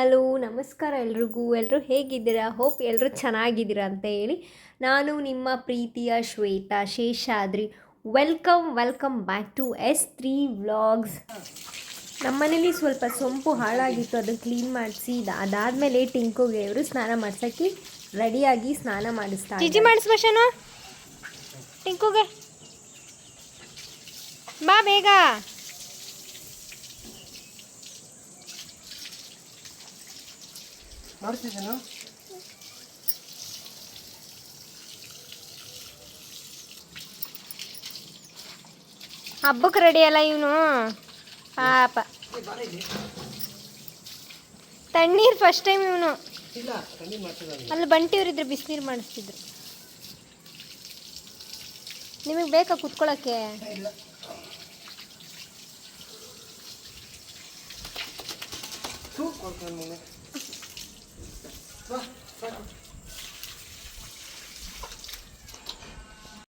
Hello ನಮಸ್ಕಾರ ಎಲ್ರಿಗೂ. ಎಲ್ಲರೂ ಹೇಗಿದ್ದೀರಾ? ಹೋಪ್ ಎಲ್ಲರೂ ಚೆನ್ನಾಗಿದ್ದೀರಾ ಅಂತ ಹೇಳಿ ನಾನು ನಿಮ್ಮ ಪ್ರೀತಿಯ Shweta Sheshadri. Welcome welcome back to S three vlogs ನಮ್ಮನೇಲಿ ಸ್ವಲ್ಪ ಸೊಂಪು ಹಾಳಾಗಿತ್ತು. ಅದನ್ನು ಕ್ಲೀನ್ ಮಾಡಿಸಿ ಅದಾದಮೇಲೆ ಟಿಂಕುಗೆ ಅವರು ಸ್ನಾನ ಮಾಡ್ಸೋಕ್ಕೆ ರೆಡಿಯಾಗಿ ಸ್ನಾನ ಮಾಡಿಸ್ತಾರೆ ಜಿಜಿ ಮಾಡಿಸ್ಬೇಕು ಟಿಂಕುಗೆ. ಬಾ ಬೇಗ. ಮಾಡ್ತಿದ್ದೇನು? ಹಬ್ಬಕ್ಕೆ ರೆಡಿ ಅಲ್ಲ ಇವನು? ಪಾಪ. ತಣ್ಣೀರು ಫಸ್ಟ್ ಟೈಮ್ ಇವನು. ಅಲ್ಲಿ ಬಂಟಿಯವರಿದ್ರು ಬಿಸಿನೀರು ಮಾಡಿಸ್ತಿದ್ರು. ನಿಮಗೆ ಬೇಕಾ ಕುತ್ಕೊಳ್ಳೋಕ್ಕೆ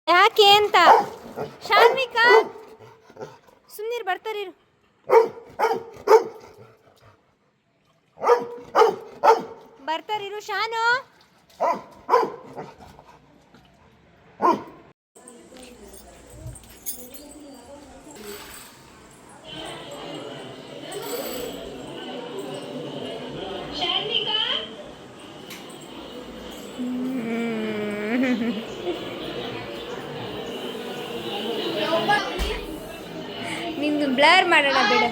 ಯಾಕೆ ಅಂತ? ಶಾನ್ವಿಕಾ! ಸುಮ್ಮನಿರು ಬರ್ತಾರಿರು ಬರ್ತಾರಿರು ಶಾನು. ನಿಂದು ಬ್ಲರ್ ಮಾಡೋಣ ಬಿಡು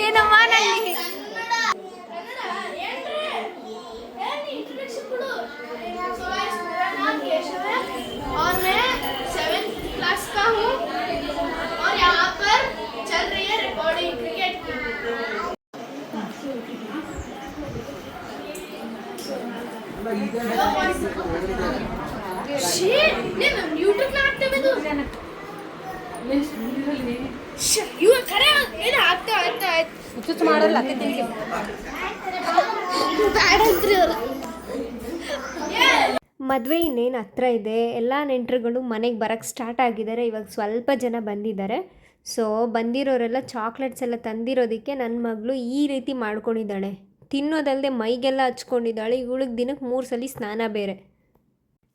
ಏನಮ್ಮ ನಲ್ಲಿ Shit! Never ಮದ್ವೆ ಮದುವೆ ಇನ್ನೇನು ಹತ್ರ ಇದೆ. ಎಲ್ಲ ನೆಂಟರುಗಳು ಮನೆಗೆ ಬರಕ್ಕೆ ಸ್ಟಾರ್ಟ್ ಆಗಿದ್ದಾರೆ. ಇವಾಗ ಸ್ವಲ್ಪ ಜನ ಬಂದಿದ್ದಾರೆ. ಸೊ ಬಂದಿರೋರೆಲ್ಲ ಚಾಕ್ಲೇಟ್ಸ್ ಎಲ್ಲ ತಂದಿರೋದಕ್ಕೆ ನನ್ನ ಮಗಳು ಈ ರೀತಿ ಮಾಡ್ಕೊಂಡಿದ್ದಾಳೆ. ತಿನ್ನೋದಲ್ಲದೆ ಮೈಗೆಲ್ಲ ಹಚ್ಕೊಂಡಿದ್ದಾಳೆ. ಇವಳಿಗೆ ದಿನಕ್ಕೆ ಮೂರು ಸಲ ಸ್ನಾನ ಬೇರೆ.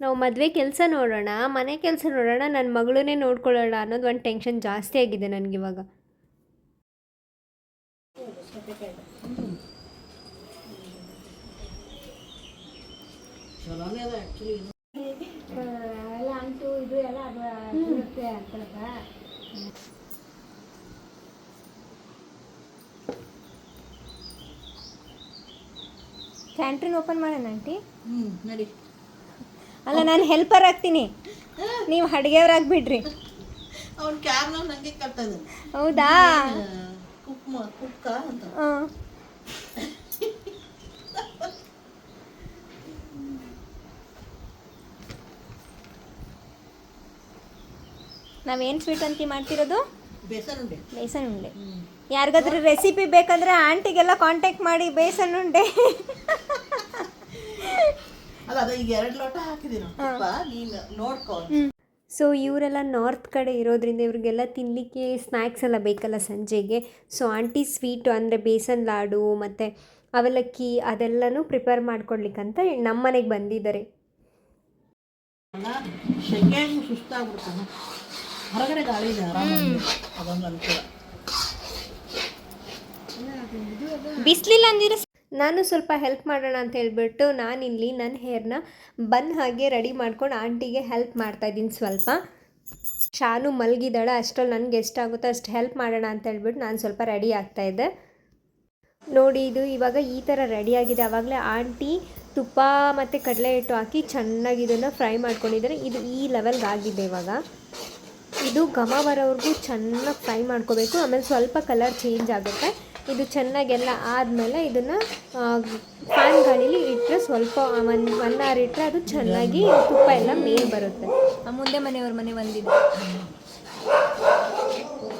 ನಾವು ಮದುವೆ ಕೆಲಸ ನೋಡೋಣ ಮನೆ ಕೆಲಸ ನೋಡೋಣ ನನ್ನ ಮಗಳನ್ನೇ ನೋಡ್ಕೊಳ್ಳೋಣ ಅನ್ನೋದು ಒಂದು ಟೆನ್ಷನ್ ಜಾಸ್ತಿ ಆಗಿದೆ ನನಗೆ ಇವಾಗ. ಕ್ಯಾಂಟ್ರಿನ್ ಓಪನ್ ಮಾಡೋಣ ಆಂಟಿ ಹ್ಞೂ ನಡಿ. ಅಲ್ಲ ನಾನು ಹೆಲ್ಪರ್ ಆಗ್ತೀನಿ. ನೀವು ಅಡುಗೆಯವ್ರಾಗ್ಬಿಡ್ರಿ. ಅವ್ನು ಕ್ಯಾಬ್ನ ನಂಗೆ ಕಟ್ತಾ ಇದ್ದಾನೆ. ಹೌದಾ? ಕುಕ್ ಕುಕ್ಕ ಅಂತ. ಹಾಂ. ನಾವೇನು ಸ್ವೀಟ್ ಅಂತ ಮಾಡ್ತಿರೋದು? ಬೇಸನ್ ಉಂಡೆ. ಬೇಸನ್ ಉಂಡೆ. ಯಾರಿಗಾದ್ರೂ ರೆಸಿಪಿ ಬೇಕಂದ್ರೆ ಆಂಟಿಗೆಲ್ಲ ಕಾಂಟ್ಯಾಕ್ಟ್ ಮಾಡಿ ಬೇಸನ್ ಉಂಡೆ. ಅಲ್ಲ ಅದ ಈಗ ಎರಡು ಲೋಟ ಹಾಕಿದೀನಿ ತುಪ್ಪ ನೀನು ನೋಡ್ಕೊ ಸೊ ಇವರೆಲ್ಲ ನಾರ್ತ್ ಕಡೆ ಇರೋದ್ರಿಂದ ಇವ್ರಿಗೆಲ್ಲ ತಿನ್ನಲಿಕ್ಕೆ ಸ್ನ್ಯಾಕ್ಸ್ ಎಲ್ಲ ಬೇಕಲ್ಲ ಸಂಜೆಗೆ. ಸೊ ಆಂಟಿ ಸ್ವೀಟು ಅಂದರೆ ಬೇಸನ್ ಲಾಡು ಮತ್ತು ಅವಲಕ್ಕಿ ಅದೆಲ್ಲನೂ ಪ್ರಿಪೇರ್ ಮಾಡ್ಕೊಡ್ಲಿಕ್ಕಂತ ನಮ್ಮ ಮನೆಗೆ ಬಂದಿದ್ದಾರೆ. ಸುಸ್ತಾಗ್ಬಿಡ್ತಾನೆ ಹೊರಗಡೆ ಗಾಳಿ ಇದೆ ಆರಾಮಾಗಿ ಅದೊಂದು ಅನುಕೂಲ ಬಿಸ್ಲಿಲ್ಲ ಅಂದಿರ ನಾನು ಸ್ವಲ್ಪ ಹೆಲ್ಪ್ ಮಾಡೋಣ ಅಂತ ಹೇಳ್ಬಿಟ್ಟು ನಾನಿಲ್ಲಿ ನನ್ನ ಹೇರ್ನ ಬನ್ ಹಾಗೆ ರೆಡಿ ಮಾಡ್ಕೊಂಡು ಆಂಟಿಗೆ ಹೆಲ್ಪ್ ಮಾಡ್ತಾ ಇದ್ದೀನಿ ಸ್ವಲ್ಪ. ಶಾನು ಮಲಗಿದಾಳೆ ಅಷ್ಟರಲ್ಲಿ ನನಗೆ ಎಷ್ಟಾಗುತ್ತೋ ಅಷ್ಟು ಹೆಲ್ಪ್ ಮಾಡೋಣ ಅಂತ ಹೇಳ್ಬಿಟ್ಟು ನಾನು ಸ್ವಲ್ಪ ರೆಡಿ ಆಗ್ತಾಯಿದ್ದೆ ನೋಡಿ ಇದು ಇವಾಗ ಈ ಥರ ರೆಡಿಯಾಗಿದೆ ಆವಾಗಲೇ ಆಂಟಿ ತುಪ್ಪ ಮತ್ತು ಕಡಲೆ ಹಿಟ್ಟು ಹಾಕಿ ಚೆನ್ನಾಗಿ ಇದನ್ನು ಫ್ರೈ ಮಾಡ್ಕೊಂಡಿದ್ದಾರೆ. ಇದು ಈ ಲೆವೆಲ್ಗೆ ಆಗಿದೆ ಇವಾಗ. ಇದು ಘಮ ಬರೋವರೆಗೂ ಚೆನ್ನಾಗಿ ಫ್ರೈ ಮಾಡ್ಕೋಬೇಕು. ಆಮೇಲೆ ಸ್ವಲ್ಪ ಕಲರ್ ಚೇಂಜ್ ಆಗುತ್ತೆ. ಇದು ಚೆನ್ನಾಗೆಲ್ಲ ಆದಮೇಲೆ ಇದನ್ನು ಫ್ಯಾನ್ ಗಾಳೀಲಿ ಇಟ್ಟರೆ ಸ್ವಲ್ಪ ಒಂದು ಒನ್ ಅವರ್ ಇಟ್ಟರೆ ಅದು ಚೆನ್ನಾಗಿ ತುಪ್ಪ ಎಲ್ಲ ಮೇಲೆ ಬರುತ್ತೆ. ಮುಂದೆ ಮನೆಯವ್ರ ಮನೆ ಬಂದಿದೆ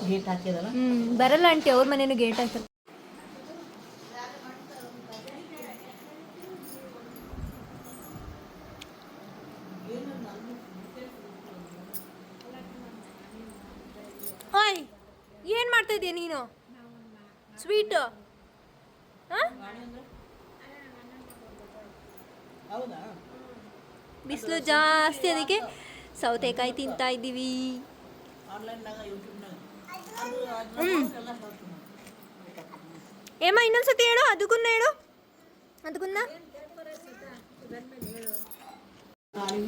ಗೇಟ್ ಹಾಕಿದಲ್ಲ? ಹ್ಞೂ ಬರಲ್ಲ ಆಂಟಿ ಅವ್ರ ಮನೇನು ಗೇಟ್ ಹಾಕ್ತಾರೆ ಓಯ್ ಏನು ಮಾಡ್ತಾ ಇದೀಯ ನೀನು? ಸ್ವೀಟು ಹೌದಾ ಬಿಸಿಲು ಜಾಸ್ತಿ ಅದಕ್ಕೆ ಸೌತೆಕಾಯಿ ತಿಂತಾ ಇದ್ದೀವಿ ಆನ್ಲೈನ್ನಾಗ ಯೂಟ್ಯೂಬ್ನಾಗ ಅದು ಅದು ಎಲ್ಲ ಹೇಳ್ತೀನಿ ಏಮ್ಮ ಇನ್ನೊಂದ್ಸತಿ ಹೇಳು ಅದಕ್ಕನ್ನ ಹೇಳು ಅದಕ್ಕನ್ನ ಖಾಲಿ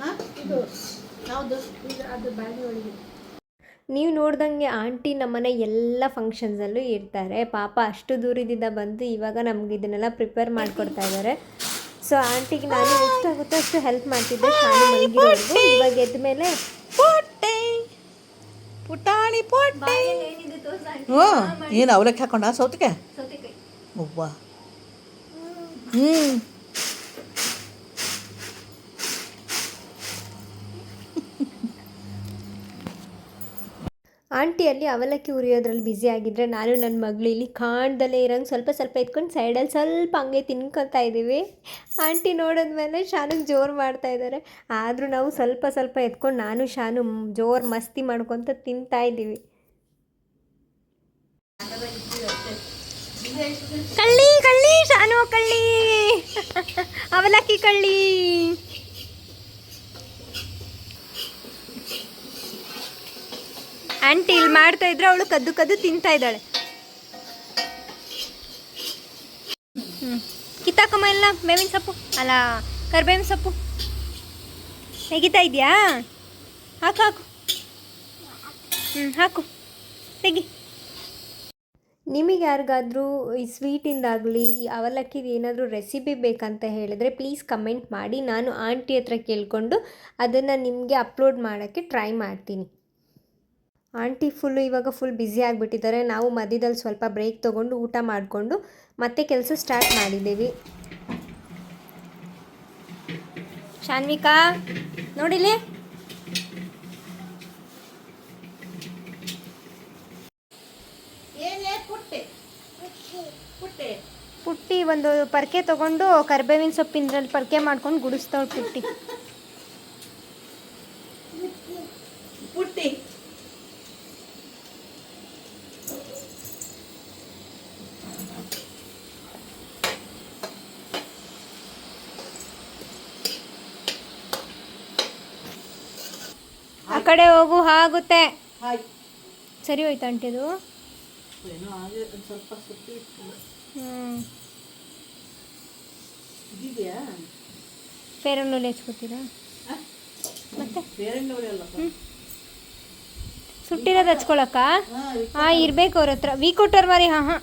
ಹಾಂ? ಇದು ಯಾವುದು? ನೀವು ನೋಡ್ದಂಗೆ ಆಂಟಿ ನಮ್ಮನೆ ಎಲ್ಲ ಫಂಕ್ಷನ್ಸಲ್ಲೂ ಇರ್ತಾರೆ. ಪಾಪ ಅಷ್ಟು ದೂರದಿಂದ ಬಂದು ಇವಾಗ ನಮ್ಗೆ ಇದನ್ನೆಲ್ಲ ಪ್ರಿಪೇರ್ ಮಾಡಿಕೊಡ್ತಾ ಇದ್ದಾರೆ ಸೊ ಆಂಟಿಗೆ ನಾನು ಎಷ್ಟಾಗುತ್ತೋ ಅಷ್ಟು ಹೆಲ್ಪ್ ಮಾಡ್ತಿದ್ದೆ. ಶಾಲೆ ಮಲಗಿರೋರ್ಗು ಇವಾಗ ಎದ್ದ ಮೇಲೆ ಪೊಟ್ಟೆ. ಪುಟಾಣಿ ಪೊಟ್ಟೆ. ಹ್ಞೂ ಏನು ಅವಲಕ್ಕಿ ಹಾಕೊಂಡ? ಸೌತಿಕೆ ಒಬ್ಬ ಹ್ಞೂ ಆಂಟಿ ಅಲ್ಲಿ ಅವಲಕ್ಕಿ ಉರಿಯೋದ್ರಲ್ಲಿ ಬ್ಯುಸಿ ಆಗಿದ್ರೆ ನಾನು ನನ್ನ ಮಗಳು ಇಲ್ಲಿ ಕಾಣ್ದಲ್ಲೇ ಇರೋಂಗೆ ಸ್ವಲ್ಪ ಸ್ವಲ್ಪ ಎತ್ಕೊಂಡು ಸೈಡಲ್ಲಿ ಸ್ವಲ್ಪ ಹಂಗೆ ತಿನ್ಕೊತಾ ಇದ್ದೀವಿ ಆಂಟಿ ನೋಡಿದ್ಮೇಲೆ ಶಾನುಗೆ ಜೋರು ಮಾಡ್ತಾ ಇದ್ದಾರೆ ಆದರೂ ನಾವು ಸ್ವಲ್ಪ ಸ್ವಲ್ಪ ಎತ್ಕೊಂಡು ನಾನು, ಶಾನು ಜೋರು ಮಸ್ತಿ ಮಾಡ್ಕೊತ ತಿಂತಾ ಇದ್ದೀವಿ ಕಳ್ಳಿ ಕಳ್ಳಿ, ಶಾನು, ಕಳ್ಳಿ. ಅವಲಕ್ಕಿ ಕಳ್ಳಿ. ಆಂಟಿ ಇಲ್ಲಿ ಮಾಡ್ತಾ ಇದ್ರೆ ಅವಳು ಕದ್ದು ಕದ್ದು ತಿಂತಾ ಇದ್ದಾಳೆ. ಹ್ಞೂ ಕಿತ್ತಾಕಮ್ಮ ಇಲ್ಲ ಮೇವಿನ ಸೊಪ್ಪು? ಅಲ್ಲ, ಕರ್ಬೇವಿನ ಸೊಪ್ಪು? ತೆಗಿತಾ ಇದೆಯಾ? ಹಾಕು ಹಾಕು. ಹ್ಞೂ ಹಾಕು. ತೆಗಿ. ನಿಮಗೆ ಯಾರಿಗಾದರೂ ಈ ಸ್ವೀಟಿಂದಾಗಲಿ ಅವಲಕ್ಕಿದು ಏನಾದರೂ ರೆಸಿಪಿ ಬೇಕಂತ ಹೇಳಿದರೆ ಪ್ಲೀಸ್ ಕಮೆಂಟ್ ಮಾಡಿ. ನಾನು ಆಂಟಿ ಹತ್ರ ಕೇಳಿಕೊಂಡು ಅದನ್ನು ನಿಮಗೆ ಅಪ್ಲೋಡ್ ಮಾಡೋಕ್ಕೆ ಟ್ರೈ ಮಾಡ್ತೀನಿ. ಆಂಟಿ ಫುಲ್ಲು ಇವಾಗ ಫುಲ್ ಬ್ಯುಸಿ ಆಗಿಬಿಟ್ಟಿದ್ದಾರೆ. ನಾವು ಮಧ್ಯದಲ್ಲಿ ಸ್ವಲ್ಪ ಬ್ರೇಕ್ ತೊಗೊಂಡು ಊಟ ಮಾಡಿಕೊಂಡು ಮತ್ತೆ ಕೆಲಸ ಸ್ಟಾರ್ಟ್ ಮಾಡಿದ್ದೀವಿ. ಶಾನ್ವಿಕಾ ನೋಡಿಲಿ ಪುಟ್ಟೆ? ಒಂದು ಪರ್ಕೆ ತಗೊಂಡು ಕರ್ಬೇವಿನ ಸೊಪ್ಪಿಂದ್ರಲ್ಲಿ ಪರ್ಕೆ ಮಾಡ್ಕೊಂಡು ಗುಡಿಸ್ತಾವ್ ಪುಟ್ಟಿ. ಪುಟ್ಟಿ? ಕಡೆ ಹೋಗು ಆಗುತ್ತೆ. ಸರಿ ಹೋಯ್ತು ಆಂಟಿದು ಏನೋ ಹಾಗೆ ಸ್ವಲ್ಪ ಸುತ್ತಿ ಹ್ಞೂ ಇದೆಯಾ ಫೇರ್ ಅಂಡ್ ಲವ್ಲಿ ಹಚ್ಕೋತೀರಾ ಮತ್ತೆ? ಸುಟ್ಟಿರೋದು ಹಚ್ಕೊಳಕ್ಕ? ಹಾಂ ಇರಬೇಕು ಅವ್ರ ಹತ್ರ. ವೀ ಕೊಟ್ಟರ್ ಮಾರಿ ಹಾಂ ಹಾಂ.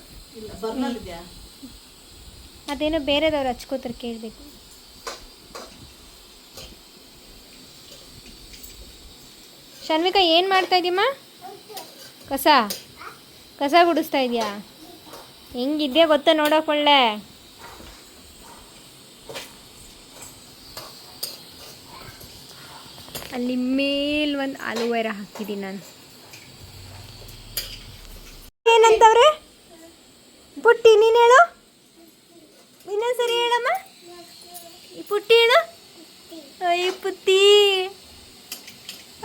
ಅದೇನೋ ಬೇರೆದವ್ರು ಹಚ್ಕೋತಾರೆ ಕೇಳಬೇಕು. ಶನ್ವಿಕಾ ಏನು ಮಾಡ್ತಾ ಇದೀಮ್ಮ ಕಸ? ಕಸ ಗುಡಿಸ್ತಾ ಇದೆಯಾ? ಹೆಂಗಿದ್ಯಾ ಗೊತ್ತಾ ನೋಡೋಕೆ ಒಳ್ಳೆ? ಅಲ್ಲಿ ಮೇಲ್ ಒಂದು ಅಲೋವೆರಾ ಹಾಕಿದ್ದೀನಿ ನಾನು. ಏನಂತವ್ರೆ ಪುಟ್ಟಿ ನೀನು ಹೇಳು ಇನ್ನೊಂದ್ಸರಿ ಹೇಳಮ್ಮ ಈ ಪುಟ್ಟಿ ಹೇಳು ಅಯ್ಯ ಪುಟ್ಟಿ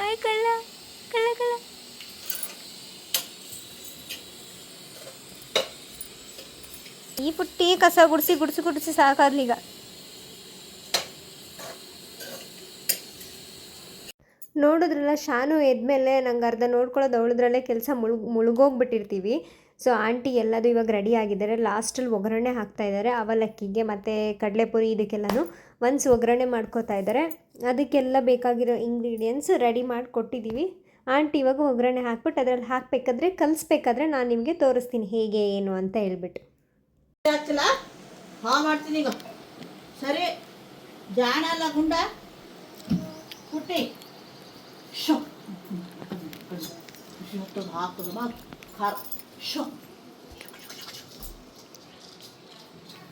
ಆಯ್ ಕಳ್ಳ ಕಳ್ಳ ಕಳ್ಳ ಈ ಪುಟ್ಟಿ ಕಸ ಗುಡಿಸಿ ಗುಡಿಸಿ ಗುಡಿಸಿ ಸಾಕಾದ್ಲೀಗ ನೋಡಿದ್ರಲ್ಲ, ಶಾನು ಎದ್ಮೇಲೆ ನಂಗೆ ಅರ್ಧ ನೋಡ್ಕೊಳ್ಳೋದು ಅವಳದ್ರಲ್ಲೇ ಕೆಲಸ ಮುಳುಗ್ ಮುಳುಗೋಗ್ಬಿಟ್ಟಿರ್ತೀವಿ. ಸೊ, ಆಂಟಿ ಎಲ್ಲದು ಇವಾಗ ರೆಡಿ ಆಗಿದ್ದಾರೆ ಲಾಸ್ಟಲ್ಲಿ ಒಗ್ಗರಣೆ ಹಾಕ್ತಾ ಇದ್ದಾರೆ ಅವಲಕ್ಕಿಗೆ ಮತ್ತು ಕಡಲೆಪುರಿ ಇದಕ್ಕೆಲ್ಲನೂ ಒನ್ಸ್ ಒಗ್ಗರಣೆ ಮಾಡ್ಕೋತಾ ಇದ್ದಾರೆ ಅದಕ್ಕೆಲ್ಲ ಬೇಕಾಗಿರೋ ಇಂಗ್ರೀಡಿಯೆಂಟ್ಸ್ ರೆಡಿ ಮಾಡಿ ಕೊಟ್ಟಿದ್ದೀವಿ ಆಂಟಿ ಇವಾಗ ಒಗ್ಗರಣೆ ಹಾಕ್ಬಿಟ್ಟು ಅದರಲ್ಲಿ ಹಾಕಬೇಕಾದ್ರೆ, ಕಲಿಸ್ಬೇಕಾದ್ರೆ ನಾನು ನಿಮಗೆ ತೋರಿಸ್ತೀನಿ ಹೇಗೆ, ಏನು ಅಂತ ಹೇಳ್ಬಿಟ್ಟು. ಆಗ್ತಿಲ್ಲ ಹಾ ಮಾಡ್ತೀನಿ ಈಗ ಸರಿ ಜಾಣ ಅಲ್ಲ ಗುಂಡ ಪುಟ್ಟಿ ಶೋ ಹಾಕೋದು ಮಾ ಖಾರ ಶೋ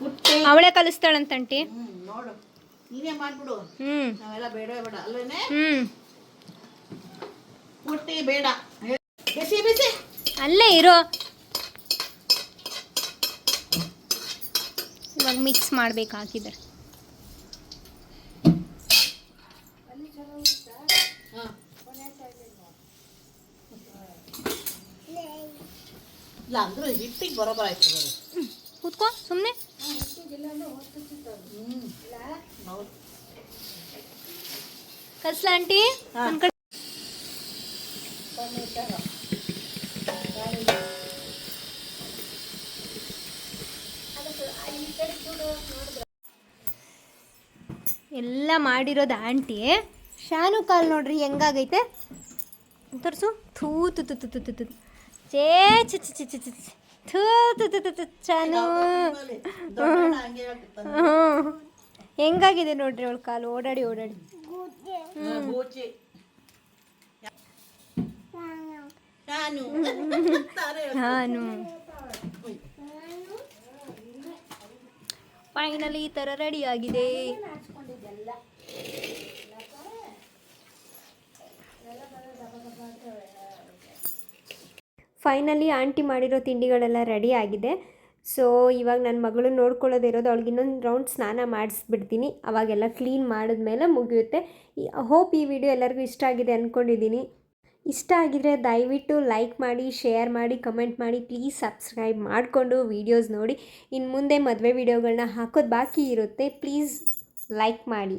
ಪುಟ್ಟಿ ಅವಳೇ ಕಲಿಸ್ತಾಳಂತಂಟಿ ಹ್ಞೂ ನೋಡು ನೀನೇ ಮಾಡ್ಬಿಡು ಹ್ಞೂ ನಾವೆಲ್ಲ ಬೇಡ ಬೇಡ ಅಲ್ಲೇನೆ ಹ್ಞೂ ಪುಟ್ಟಿ ಬೇಡ ಬಿಸಿ ಬಿಸಿ ಅಲ್ಲೇ ಇರೋ ಇವಾಗ ಮಿಕ್ಸ್ ಮಾಡ್ಬೇಕು ಹಾಕಿದ್ರೆ ಇಲ್ಲ ಅಂದ್ರೂ ಹಿಟ್ಟಿಗೆ ಬರೋಬರ ಆಯ್ತು ಬರೋ ಕೂತ್ಕೋ ಸುಮ್ಮನೆ ಹೌದು ಕಸ್ಲ ಆಂಟಿ ಎಲ್ಲ ಮಾಡಿರೋದು ಆಂಟಿ. ಶಾನು ಕಾಲು ನೋಡ್ರಿ ಹೆಂಗಾಗೈತೆ? ತೋರಿಸು. ಥೂ ತು ತು ತು ತು ತು ತು ಚೇ ಚಿ ಚಿ ಚಿ ಚಿ ಚಿ. ಥೂ ತು ತು ತು ತು ಶಾನು. ಹೆಂಗಾಗಿದೆ ನೋಡ್ರಿ ಅವಳ ಕಾಲು? ಓಡಾಡಿ ಓಡಾಡಿ. ನಾನು ತಾನೇ ನಾನು ಫೈನಲಿ ಈ ಥರ ರೆಡಿ ಆಗಿದೆ. ಫೈನಲಿ ಆಂಟಿ ಮಾಡಿರೋ ತಿಂಡಿಗಳೆಲ್ಲ ರೆಡಿ ಆಗಿದೆ. ಸೊ ಇವಾಗ ನನ್ನ ಮಗಳು ನೋಡ್ಕೊಳ್ಳೋದಿರೋದು ಅವಳಿಗೆ ಇನ್ನೊಂದು ರೌಂಡ್ ಸ್ನಾನ ಮಾಡಿಸ್ಬಿಡ್ತೀನಿ. ಅವಾಗೆಲ್ಲ ಕ್ಲೀನ್ ಮಾಡಿದ್ಮೇಲೆ ಮುಗಿಯುತ್ತೆ. ಹೋಪ್ ಈ ವಿಡಿಯೋ ಎಲ್ಲರಿಗೂ ಇಷ್ಟ ಆಗಿದೆ ಅಂದ್ಕೊಂಡಿದ್ದೀನಿ ಇಷ್ಟ ಆಗಿದ್ರೆ ದಯವಿಟ್ಟು ಲೈಕ್ ಮಾಡಿ, ಶೇರ್ ಮಾಡಿ, ಕಮೆಂಟ್ ಮಾಡಿ, ಪ್ಲೀಸ್ ಸಬ್ಸ್ಕ್ರೈಬ್ ಮಾಡಿಕೊಂಡು ವೀಡಿಯೋಸ್ ನೋಡಿ. ಇನ್ನು ಮುಂದೆ ಮದುವೆ ವೀಡಿಯೋಗಳನ್ನ ಹಾಕೋದು ಬಾಕಿ ಇರುತ್ತೆ. ಪ್ಲೀಸ್ ಲೈಕ್ ಮಾಡಿ.